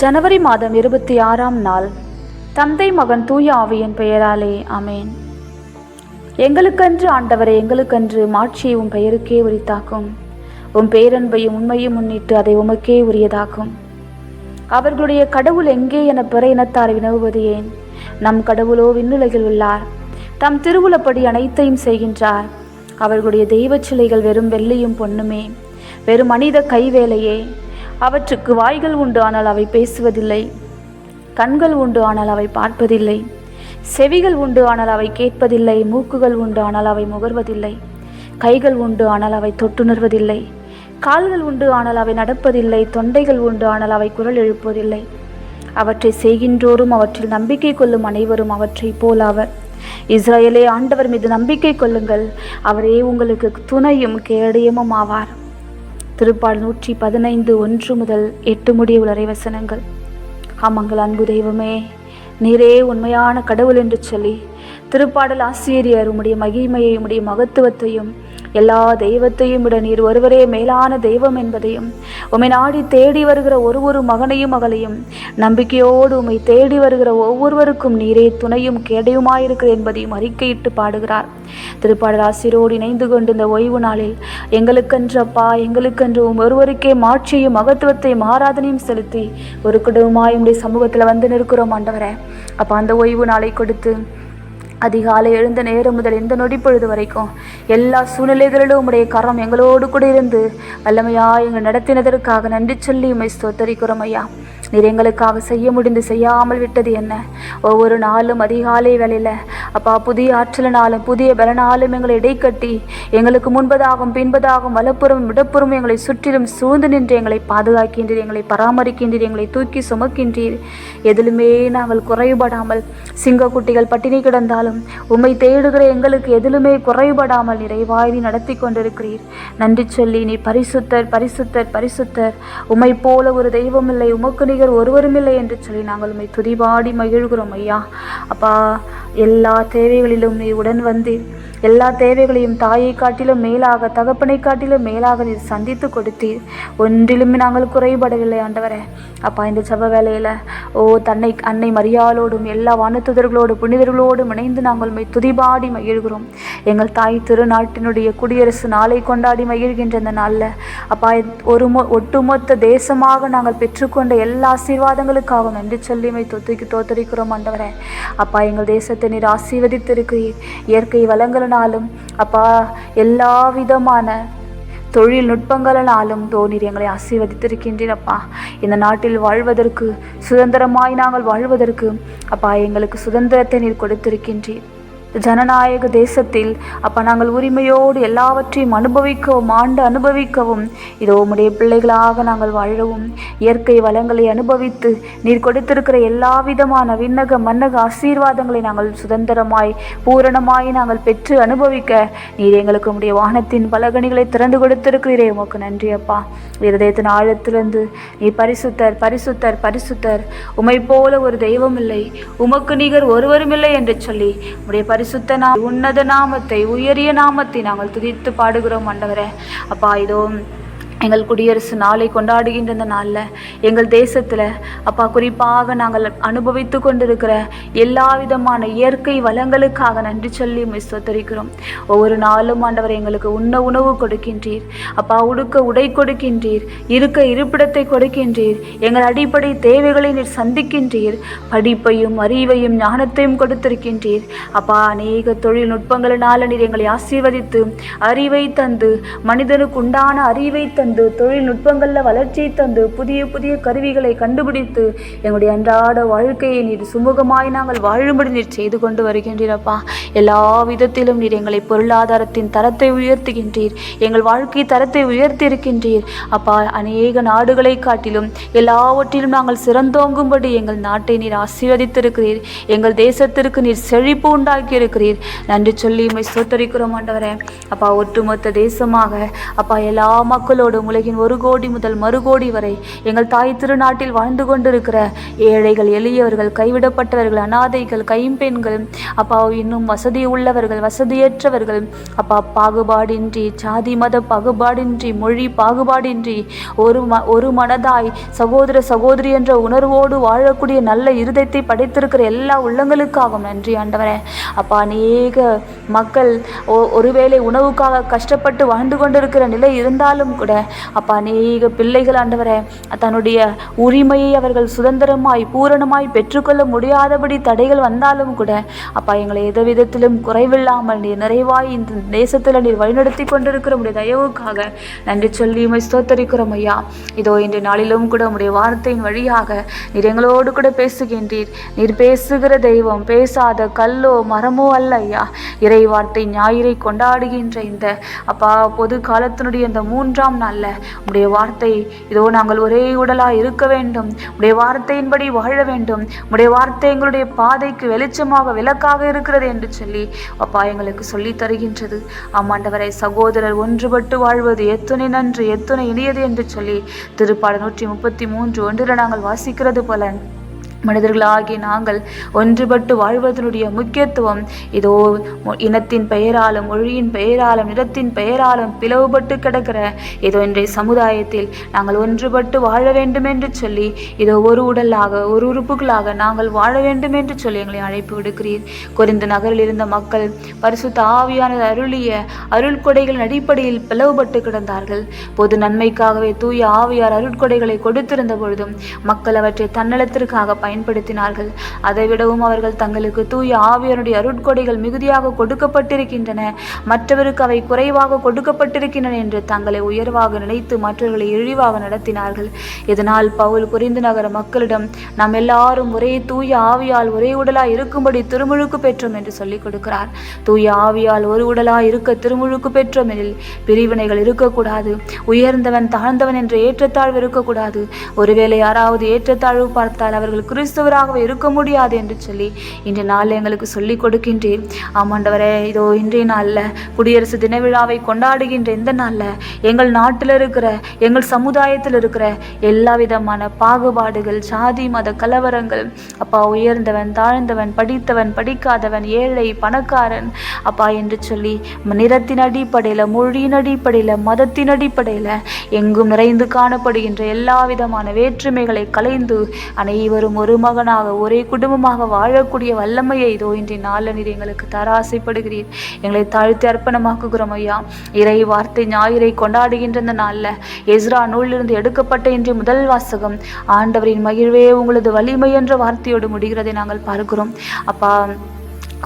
ஜனவரி மாதம் இருபத்தி ஆறாம் நாள். தந்தை மகன் தூய ஆவியின் பெயராலே அமேன் எங்களுக்கன்று ஆண்டவரை எங்களுக்கன்று மாட்சியை உன் பெயருக்கே உரித்தாக்கும். உன் பேரன்பையும் உண்மையும் முன்னிட்டு அதை உமக்கே உரியதாக்கும். அவர்களுடைய கடவுள் எங்கே என பிற இனத்தார் வினவுவது ஏன்? நம் கடவுளோ விண்ணுலகில் உள்ளார். தம் திருவுளப்படி அனைத்தையும் செய்கின்றார். அவர்களுடைய தெய்வச் சிலைகள் வெறும் வெள்ளியும் பொண்ணுமே வெறும் மனித கைவேலையே. அவற்றுக்கு வாய்கள் உண்டு ஆனால் அவை பேசுவதில்லை. கண்கள் உண்டு ஆனால் அவை பார்ப்பதில்லை. செவிகள் உண்டு ஆனால் அவை கேட்பதில்லை. மூக்குகள் உண்டு ஆனால் அவை முகர்வதில்லை. கைகள் உண்டு ஆனால் அவை தொட்டுணர்வதில்லை. கால்கள் உண்டு ஆனால் அவை நடப்பதில்லை. தொண்டைகள் உண்டு ஆனால் அவை குரல் எழுப்பதில்லை. அவற்றை செய்கின்றோரும் அவற்றில் நம்பிக்கை கொள்ளும் அனைவரும் அவற்றைப் போல் அவர் இஸ்ரேலே ஆண்டவர் மீது நம்பிக்கை கொள்ளுங்கள். அவரே உங்களுக்கு துணையும் கேடயமும் ஆவார். திருப்பால் நூற்றி பதினைந்து ஒன்று முதல் எட்டு முடிய உலரை வசனங்கள். ஆமாங்கள் அன்பு தெய்வமே நீரே உண்மையான கடவுள் என்று சொல்லி திருப்பாடல் ஆசிரியர் உம்முடைய மகிமையை உம்முடைய மகத்துவத்தையும் எல்லா தெய்வத்தையும் விட நீர் ஒருவரே மேலான தெய்வம் என்பதையும் உமை நாடி தேடி வருகிற ஒரு ஒரு மகனையும் மகளையும் நம்பிக்கையோடு உமை தேடி வருகிற ஒவ்வொருவருக்கும் நீரே துணையும் கேடையுமாயிருக்கிறது என்பதையும் அறிக்கையிட்டு பாடுகிறார். திருப்பாடல் ஆசிரியரோடு இணைந்து கொண்டு இந்த ஓய்வு நாளில் எங்களுக்கென்று அப்பா எங்களுக்கென்று உம் ஒருவருக்கே மாட்சியையும் மகத்துவத்தையும் ஆராதனையும் செலுத்தி ஒரு குடும்பமாய் உடைய சமூகத்தில் வந்து நிற்கிறோம் ஆண்டவரே. அப்போ அந்த ஓய்வு நாளை கொடுத்து அதிகாலை எழுந்த நேரம் முதல் எந்த நொடி பொழுது வரைக்கும் எல்லா சூழ்நிலைகளிலும் உடைய கரம் எங்களோடு கூட இருந்து வல்லமையா எங்கள் நடத்தினதற்காக நன்றி சொல்லி உமை ஸ்தோத்தரிக்கிறோம் ஐயா. நீர் எங்களுக்காக செய்ய முடிந்து செய்யாமல் விட்டது என்ன? ஒவ்வொரு நாளும் அதிகாலை வேலையில் அப்பா புதிய ஆற்றலினாலும் புதிய பலனாலும் எங்களை இடைக்கட்டி எங்களுக்கு முன்பதாகவும் பின்பதாகவும் வலப்புறம் இடப்புறம் எங்களை சுற்றிலும் சூழ்ந்து நின்று எங்களை பாதுகாக்கின்றீர் எங்களை பராமரிக்கின்றீர் எங்களை தூக்கி சுமக்கின்றீர். எதிலுமே நாங்கள் குறைபடாமல் சிங்கக்குட்டிகள் பட்டினி கிடந்தாலும் உம்மை தேடுகிற எங்களுக்கு எதிலுமே குறைபடாமல் நிறைவாய் நடத்தி கொண்டிருக்கிறீர். நன்றி சொல்லி நீ பரிசுத்தர் பரிசுத்தர் பரிசுத்தர். உம்மை போல ஒரு தெய்வம் இல்லை உமக்கு நிகர் ஒருவரும் இல்லை என்று சொல்லி நாங்கள் உம்மை துதிபாடி மகிழ்கிறோம் ஐயா. அப்பா எல்லா தேவைகளிலும் நீ உடன் வந்தீர். எல்லா தேவைகளையும் தாயை காட்டிலும் மேலாக தகப்பனை காட்டிலும் மேலாக நீர் சந்தித்து கொடுத்தீர். ஒன்றிலும் நாங்கள் குறைபடவில்லை ஆண்டவரே. அப்பா இந்த செவ வேலையில் ஓ தன்னை அன்னை மரியாளோடும் எல்லா வானத்துதர்களோடு புனிதர்களோடும் இணைந்து நாங்கள் மை துதிபாடி மகிழ்கிறோம். எங்கள் தாய் திருநாட்டினுடைய குடியரசு நாளை கொண்டாடி மகிழ்கின்ற இந்த நாளில். அப்பா ஒரு மொ ஒட்டுமொத்த தேசமாக நாங்கள் பெற்றுக்கொண்ட எல்லா ஆசீர்வாதங்களுக்காகவும் நன்றி சொல்லி மை தொத்துக்கு தோத்தரிக்கிறோம் ஆண்டவரே. அப்பா எங்கள் தேசத்தை நீர் ஆசீர்வதித்திருக்கிறீர். இயற்கை வளங்களினாலும் அப்பா எல்லா விதமான தொழில்நுட்பங்களினாலும் தோனீர் எங்களை ஆசீர்வதித்திருக்கின்றீர் அப்பா. இந்த நாட்டில் வாழ்வதற்கு சுதந்திரமாய் நாங்கள் வாழ்வதற்கு அப்பா எங்களுக்கு சுதந்திரத்தை நீர் கொடுத்திருக்கின்றீர். ஜனநாயக தேசத்தில் அப்பா நாங்கள் உரிமையோடு எல்லாவற்றையும் அனுபவிக்கவும் ஆண்டு அனுபவிக்கவும் இதோ உம்முடைய பிள்ளைகளாக நாங்கள் வாழவும் இயற்கை வளங்களை அனுபவித்து நீர் கொடுத்திருக்கிற எல்லா விதமான விண்ணக மன்னக ஆசீர்வாதங்களை நாங்கள் சுதந்திரமாய் பூரணமாய் நாங்கள் பெற்று அனுபவிக்க நீர் எங்களுக்கு உம்முடைய வானத்தின் பலகணிகளை திறந்து கொடுத்திருக்கிறீரே. உமக்கு நன்றி அப்பா. இருதயத்தின் ஆழத்திலிருந்து நீ பரிசுத்தர் பரிசுத்தர் பரிசுத்தர். உமை போல ஒரு தெய்வம் இல்லை. உமக்கு நிகர் ஒருவரும் இல்லை என்று சொல்லி உடைய பரிசுத்த நா உன்னத நாமத்தை உயரிய நாமத்தை நாங்கள் துதித்து பாடுகிறோம் ஆண்டவரே. அப்பா இதோ எங்கள் குடியரசு நாளை கொண்டாடுகின்ற இந்த நாளில் எங்கள் தேசத்தில் அப்பா குறிப்பாக நாங்கள் அனுபவித்து கொண்டிருக்கிற எல்லா விதமான இயற்கை வளங்களுக்காக நன்றி சொல்லி மிஸ்தரிக்கிறோம் ஒவ்வொரு நாளும் ஆண்டவர் எங்களுக்கு உண்ண உணவு கொடுக்கின்றீர். அப்பா உடுக்க உடை கொடுக்கின்றீர். இருக்க இருப்பிடத்தை கொடுக்கின்றீர். எங்கள் அடிப்படை தேவைகளை நீர் சந்திக்கின்றீர். படிப்பையும் அறிவையும் ஞானத்தையும் கொடுத்திருக்கின்றீர். அப்பா அநேக தொழில்நுட்பங்களினால நீர் எங்களை ஆசீர்வதித்து அறிவை தந்து மனிதனுக்கு உண்டான அறிவை தந்து தொழில்நுட்பங்களில் வளர்ச்சியை தந்து புதிய புதிய கருவிகளை கண்டுபிடித்து எங்களுடைய அன்றாட வாழ்க்கையை நீர் சுமூகமாய் நாங்கள் வாழும்படி நீர் செய்து கொண்டு வருகின்றீரப்பா. எல்லா விதத்திலும் நீர் எங்களை பொருளாதாரத்தின் தரத்தை உயர்த்துகின்றீர். எங்கள் வாழ்க்கை தரத்தை உயர்த்தி இருக்கின்றீர் அப்பா அநேக நாடுகளை காட்டிலும் எல்லாவற்றிலும் நாங்கள் சிறந்தோங்கும்படி எங்கள் நாட்டை நீர் ஆசீர்வதித்திருக்கிறீர். எங்கள் தேசத்திற்கு நீர் செழிப்பு உண்டாக்கி இருக்கிறீர் நன்றி சொல்லி உம்மை சோத்தரிக்கிறோம் ஆண்டவரே. அப்பா ஒட்டுமொத்த தேசமாக அப்பா எல்லா மக்களோடும் உலகின் ஒரு கோடி முதல் மறுகோடி வரை எங்கள் தாய் திருநாட்டில் வாழ்ந்து கொண்டிருக்கிற ஏழைகள் எளியவர்கள் கைவிடப்பட்டவர்கள் அனாதைகள் கைம்பெண்கள் அப்பா இன்னும் வசதி உள்ளவர்கள் வசதியற்றவர்கள். அப்பா பாகுபாடின்றி ஜாதி மத பாகுபாடின்றி மொழி பாகுபாடின்றி ஒரு ம ஒரு மனதாய் சகோதர சகோதரி என்ற உணர்வோடு வாழக்கூடிய நல்ல இருதயத்தை படைத்திருக்கிற எல்லா உள்ளங்களுக்காகவும் நன்றி ஆண்டவரே. அப்பா அநேக மக்கள் ஒ- ஒருவேளை உணவுக்காக கஷ்டப்பட்டு வாழ்ந்து கொண்டிருக்கிற நிலை இருந்தாலும் கூட அப்பா அநேக பிள்ளைகள் ஆண்டவரே தன்னுடைய உரிமையை அவர்கள் சுதந்திரமாய் பூரணமாய் பெற்றுக்கொள்ள முடியாதபடி தடைகள் வந்தாலும் கூட அப்பா எங்களை எந்த விதத்திலும் குறைவில்லாமல் நீர் நிறைவாய் இந்த தேசத்தில் நீர் வழிநடத்தி கொண்டிருக்கிற உடைய தயவுக்காக நன்றி சொல்லி ஸ்தோத்தரிக்கிறோம் ஐயா. இதோ இன்று நாளிலும் கூட உடைய வார்த்தையின் வழியாக நீர் எங்களோடு கூட பேசுகின்றீர். நீர் பேசுகிற தெய்வம் பேசாத கல்லோ மரமோ அல்ல ஐயா. இறை வார்த்தை ஞாயிறை கொண்டாடுகின்ற இந்த அப்பா பொது காலத்தினுடைய இந்த மூன்றாம் நாள் அல்ல. உடைய வார்த்தை இதோ நாங்கள் ஒரே உடலாக இருக்க வேண்டும். உடைய வார்த்தையின்படி வாழ வேண்டும். உடைய வார்த்தை எங்களுடைய பாதைக்கு வெளிச்சமாக விளக்காக இருக்கிறது என்று சொல்லி அப்பா எங்களுக்கு சொல்லி தருகின்றது. ஆமாண்டவரை சகோதரர் ஒன்றுபட்டு வாழ்வது எத்துணை நன்று எத்துணை இனியது என்று சொல்லி திருப்பாடு நூற்றி முப்பத்தி மூன்று ஒன்றில் நாங்கள் வாசிக்கிறது போல மனிதர்களாகிய நாங்கள் ஒன்றுபட்டு வாழ்வதனுடைய முக்கியத்துவம். இதோ இனத்தின் பெயராலும் மொழியின் பெயராலும் நிறத்தின் பெயராலும் பிளவுபட்டு கிடக்கிற இதோ இன்றைய சமுதாயத்தில் நாங்கள் ஒன்றுபட்டு வாழ வேண்டும் என்று சொல்லி இதோ ஒரு உடலாக ஒரு உறுப்புகளாக நாங்கள் வாழ வேண்டும் என்று சொல்லி எங்களை அழைப்பு விடுக்கிறீர். குறிந்த நகரில் இருந்த மக்கள் பரிசுத்த ஆவியான அருளிய அருள் கொடைகளின் அடிப்படையில் பிளவுபட்டு கிடந்தார்கள். பொது நன்மைக்காகவே தூய ஆவியார் அருட்கொடைகளை கொடுத்திருந்த பொழுதும் மக்கள் அவற்றை தன்னலத்திற்காக பயன்படுத்தினார்கள். அதைவிடவும் அவர்கள் தங்களுக்கு தூய ஆவியனுடைய அருட்கொடைகள் மிகுதியாக கொடுக்கப்பட்டிருக்கின்றன. மற்றவருக்கு அவை குறைவாக கொடுக்கப்பட்டிருக்கின்றன என்று தங்களை உயர்வாக நினைத்து மற்றவர்களை இழிவாக நடத்தினார்கள். இதனால் பவுல் புரிந்து நகர மக்களிடம் நாம் எல்லாரும் ஒரே தூய ஆவியால் ஒரே உடலாய் இருக்கும்படி திருமுழுக்கு பெற்றோம் என்று சொல்லிக் கொடுக்கிறார். தூய ஆவியால் ஒரு உடலாய் இருக்க திருமுழுக்கு பெற்றோம் எனில் பிரிவினைகள் இருக்கக்கூடாது. உயர்ந்தவன் தாழ்ந்தவன் என்ற ஏற்றத்தாழ்வு இருக்கக்கூடாது. ஒருவேளை யாராவது ஏற்றத்தாழ்வு பார்த்தால் அவர்கள் கிறிஸ்தவராகவே இருக்க முடியாது என்று சொல்லி இன்று நாள் எங்களுக்கு சொல்லிக் கொடுக்கின்றேன் ஆமாண்டவரே இதோ இன்றைய நாளில் குடியரசு தின விழாவை கொண்டாடுகின்ற இந்த நாளில் எங்கள் நாட்டில் இருக்கிற எங்கள் சமுதாயத்தில் இருக்கிற எல்லா விதமான பாகுபாடுகள் சாதி மத கலவரங்கள் அப்பா உயர்ந்தவன் தாழ்ந்தவன் படித்தவன் படிக்காதவன் ஏழை பணக்காரன் அப்பா என்று சொல்லி நிறத்தின் அடிப்படையில் மொழியின் அடிப்படையில் மதத்தின் அடிப்படையில் எங்கும் நிறைந்து காணப்படுகின்ற எல்லா விதமான வேற்றுமைகளை கலைந்து அனைவரும் ஒரு மகனாக ஒரே குடும்பமாக வாழக்கூடிய வல்லமையை இதோ இன்றைய நாளில் நீர் எங்களுக்கு தர ஆசைப்படுகிறீர். எங்களை தாழ்த்தி அர்ப்பணமாக்குகிறோம் ஐயா. இறை வார்த்தை ஞாயிறை கொண்டாடுகின்ற இந்த நாளில். எஸ்ரா நூலிலிருந்து எடுக்கப்பட்ட இன்றைய முதல் வாசகம். ஆண்டவரின் மகிழ்வே உங்களது வலிமை என்ற வார்த்தையோடு முடிகிறதை நாங்கள் பார்க்கிறோம். அப்பா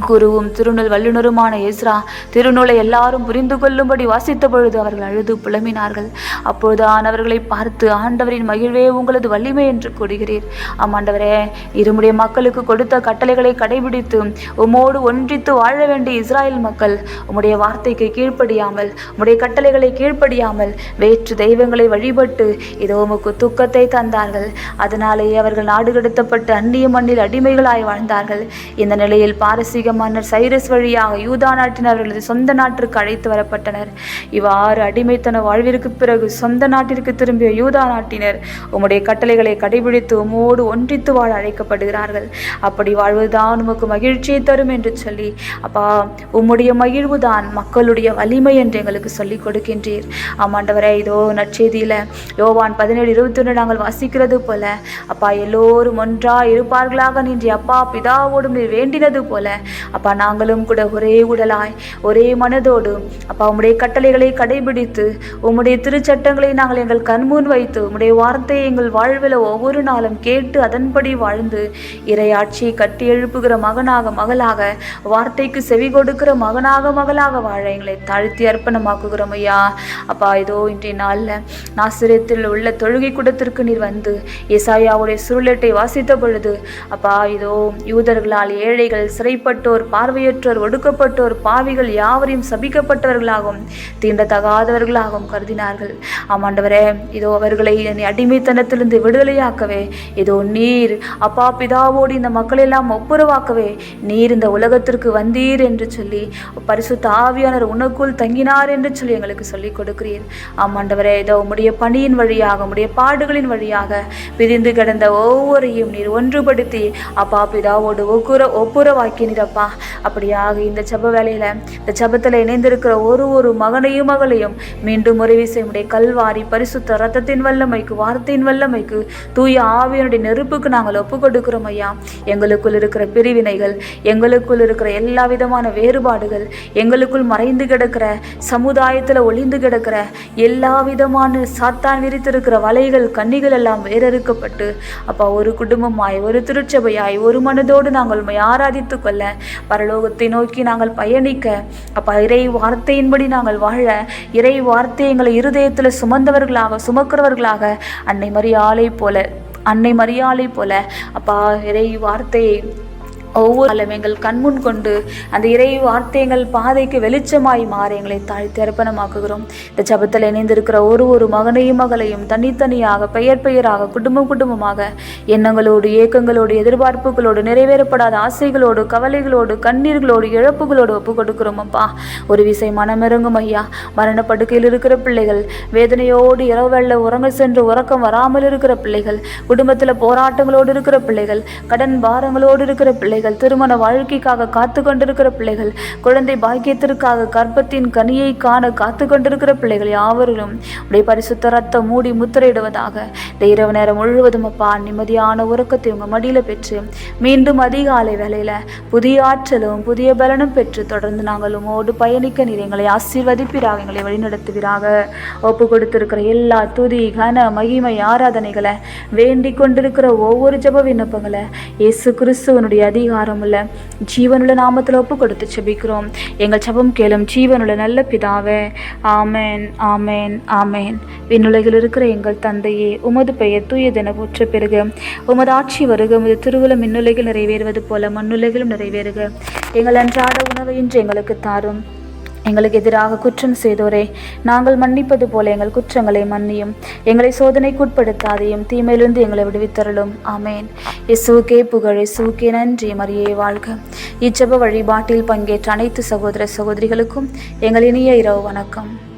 குருவும் திருநூல் வல்லுநருமான எஸ்ரா திருநூலை எல்லாரும் புரிந்து கொள்ளும்படி வாசித்த பொழுது அவர்கள் அழுது புலம்பினார்கள். அப்பொழுதுதான் அவர்களை பார்த்து ஆண்டவரின் மகிழ்வே உங்களது வலிமை என்று கூறுகிறீர். ஆமாண்டவரே இருமுடைய மக்களுக்கு கொடுத்த கட்டளைகளை கடைபிடித்து உமோடு ஒன்றித்து வாழ வேண்டிய இஸ்ராயல் மக்கள் உம்முடைய வார்த்தைக்கு கீழ்ப்படியாமல் உம்முடைய கட்டளைகளை கீழ்ப்படியாமல் வேற்று தெய்வங்களை வழிபட்டு இதோ உமக்கு துக்கத்தை தந்தார்கள். அதனாலேயே அவர்கள் நாடு கடத்தப்பட்டு அந்நிய மண்ணில் அடிமைகளாய் வாழ்ந்தார்கள். இந்த நிலையில் பாரசீக மன்னர் சைரஸ் வழியாக யூதா நாட்டினர் அவர்களது சொந்த நாட்டிற்கு அழைத்து வரப்பட்டனர். இவ்வாறு அடிமைத்தன வாழ்விற்கு பிறகு சொந்த நாட்டிற்கு திரும்பிய யூதா நாட்டினர் உம்முடைய கட்டளைகளை கடைபிடித்து உமோடு ஒன்றித்து வாழ அழைக்கப்படுகிறார்கள். அப்படி வாழ்வதுதான் உமக்கு மகிழ்ச்சியை தரும் என்று சொல்லி அப்பா உம்முடைய மகிழ்வுதான் மக்களுடைய வலிமை என்று எங்களுக்கு சொல்லிக் கொடுக்கின்றீர். ஆமாண்டவரே இதோ நற்செய்தியில யோவான் பதினேழு இருபத்தி ஒன்று நாங்கள் வாசிக்கிறது போல அப்பா எல்லோரும் ஒன்றா இருப்பார்களாக நின்று அப்பா பிதாவோடும் நீர் வேண்டினது போல அப்பா நாங்களும் கூட ஒரே உடலாய் ஒரே மனதோடு அப்பா உம்முடைய கட்டளைகளை கடைபிடித்து உம்முடைய திருச்சட்டங்களை நாங்கள் எங்கள் கண்முன் வைத்து உம்முடைய வார்த்தையை எங்கள் வாழ்வில் ஒவ்வொரு நாளும் கேட்டு அதன்படி வாழ்ந்து இறையாட்சியை கட்டி எழுப்புகிற மகனாக மகளாக வார்த்தைக்கு செவி கொடுக்கிற மகனாக மகளாக வாழ எங்களை தாழ்த்தி அர்ப்பணமாக்குகிறோம் ஐயா. அப்பா இதோ இன்றைய நாளில் நாசிரியத்தில் உள்ள தொழுகை கூடத்திற்கு நீர் வந்து ஏசாயாவுடைய சுருளட்டை வாசித்த பொழுது அப்பா இதோ யூதர்களால் ஏழைகள் சிறைப்பட்டு ஒடுக்கப்பட்டோர் பார்வையற்றோர் ஒடுக்கப்பட்டோர் பாவிகள் யாவரையும் சபிக்கப்பட்டவர்களாகவும் தீண்டத்தகாதவர்களாகவும் கருதினார்கள். ஆமாண்டவரே இதோ அவர்களை என்னை அடிமைத்தனத்திலிருந்து விடுதலையாக்கவே. இதோ நீர் அப்பா பிதாவோடு இந்த மக்களெல்லாம் ஒப்புரவாக்கவே. நீர் இந்த உலகத்திற்கு வந்தீர் என்று சொல்லி பரிசுத்த தாவியானர் உனக்குள் தங்கினார் என்று சொல்லி எங்களுக்கு சொல்லிக் கொடுக்கிறீர். ஆமாண்டவரே இதோ உம்முடைய பணியின் வழியாக உம்முடைய பாடுகளின் வழியாக பிரிந்து கிடந்த ஒவ்வொருரையும் நீர் ஒன்றுபடுத்தி அப்பா பிதாவோடு ஒப்புர தகப்பா அப்படியாக இந்த ஜப வேலையில இந்த ஜெபத்தில் இணைந்திருக்கிற ஒரு ஒரு மகனையும் மகளையும் மீண்டும் உறவி செய்ய கல்வாரி பரிசுத்த ரத்தத்தின் வல்லமைக்கு வார்த்தையின் வல்லமைக்கு தூய ஆவியனுடைய நெருப்புக்கு நாங்கள் ஒப்பு கொடுக்கிறோம் ஐயா. எங்களுக்குள் இருக்கிற பிரிவினைகள் எங்களுக்குள் இருக்கிற எல்லா விதமான வேறுபாடுகள் எங்களுக்குள் மறைந்து கிடக்கிற சமுதாயத்தில் ஒளிந்து கிடக்கிற எல்லா விதமான சாத்தான் விரித்திருக்கிற வலைகள் கண்ணிகள் எல்லாம் வேறறுக்கப்பட்டு அப்பா ஒரு குடும்பமாய் ஒரு திருச்சபையாய் ஒரு மனதோடு நாங்கள் உண்மை ஆராதித்துக் கொள்ள பரலோகத்தை நோக்கி நாங்கள் பயணிக்க அப்பா இறை வார்த்தையின்படி நாங்கள் வாழ இறை வார்த்தை எங்களை இருதயத்தில் சுமந்தவர்களாக சுமக்கிறவர்களாக அன்னை மரியாலை போல அன்னை மரியாலை போல அப்பா இறை வார்த்தையை ஒவ்வொரு காலம் எங்கள் கண்முன் கொண்டு அந்த இறை வார்த்தைகள் பாதைக்கு வெளிச்சமாய் மாற எங்களை தாய் அர்ப்பணமாக்குகிறோம். இந்த ஜபத்தில் இணைந்திருக்கிற ஒரு ஒரு மகனையும் மகளையும் தனித்தனியாக பெயர் பெயராக குடும்பம் குடும்பமாக எண்ணங்களோடு ஏக்கங்களோடு எதிர்பார்ப்புகளோடு நிறைவேறப்படாத ஆசைகளோடு கவலைகளோடு கண்ணீர்களோடு இழப்புகளோடு ஒப்பு கொடுக்கிறோம் அப்பா. ஒரு விசை மனமிறங்கும் ஐயா. மரணப்படுக்கையில் இருக்கிற பிள்ளைகள் வேதனையோடு இரவு வெள்ள உறங்க சென்று உறக்கம் வராமல் இருக்கிற பிள்ளைகள் குடும்பத்தில் போராட்டங்களோடு இருக்கிற பிள்ளைகள் கடன் பாரங்களோடு இருக்கிற பிள்ளைகள் திருமண வாழ்க்கைக்காக காத்து கொண்டிருக்கிற பிள்ளைகள் குழந்தை பாக்கியத்திற்காக கர்ப்பத்தின் கனியை காண காத்து கொண்டிருக்கிற பிள்ளைகள் யாவரிலும் உடைய பரிசுத்த ரத்தம் மூடி முத்திரையிடுவதாக. இந்த இரவு நேரம் முழுவதும் அப்பா நிம்மதியான உறக்கத்தை உங்க மடியில பெற்று மீண்டும் அதிகாலை வேலையில புதிய ஆற்றலும் புதிய பலனும் பெற்று தொடர்ந்து நாங்கள் உமோடு பயணிக்க நீர் எங்களை ஆசீர்வதிப்பீராக எங்களை வழிநடத்துவீராக. ஒப்பு கொடுத்திருக்கிற எல்லா துதி கன மகிமை ஆராதனைகளை வேண்டிக் கொண்டிருக்கிற ஒவ்வொரு ஜெப விண்ணப்பங்களை இயேசு கிறிஸ்துவனுடைய அதிகாரமுள்ள ஜீவனுள்ள நாமத்தில் ஒப்பு கொடுத்து செபிக்கிறோம். எங்கள் செபம் கேளும் ஜீவனுள்ள நல்ல பிதாவே ஆமேன் ஆமேன் ஆமேன். விண்ணுலகில் இருக்கிற எங்கள் தந்தையே உமது பெயர் தூயதென போற்ற பெருக. உமது ஆட்சி வருக உமது திருவுள மின்னுலகில் நிறைவேறுவது போல மண்ணுலகிலும் நிறைவேறுக. எங்கள் அன்றாட உணவை இன்று எங்களுக்கு தாரும். எங்களுக்கு எதிராக குற்றம் செய்தோரே. நாங்கள் மன்னிப்பது போல எங்கள் குற்றங்களை மன்னியும். எங்களை சோதனைக்குட்படுத்தாதையும் தீமையிலிருந்து எங்களை விடுவித்தருளும். ஆமேன். இசுகே புகழ் இயேசுவுக்கே நன்றி. மரியே வாழ்க. இச்சப வழிபாட்டில் பங்கேற்ற அனைத்து சகோதர சகோதரிகளுக்கும் எங்கள் இனிய இரவு வணக்கம்.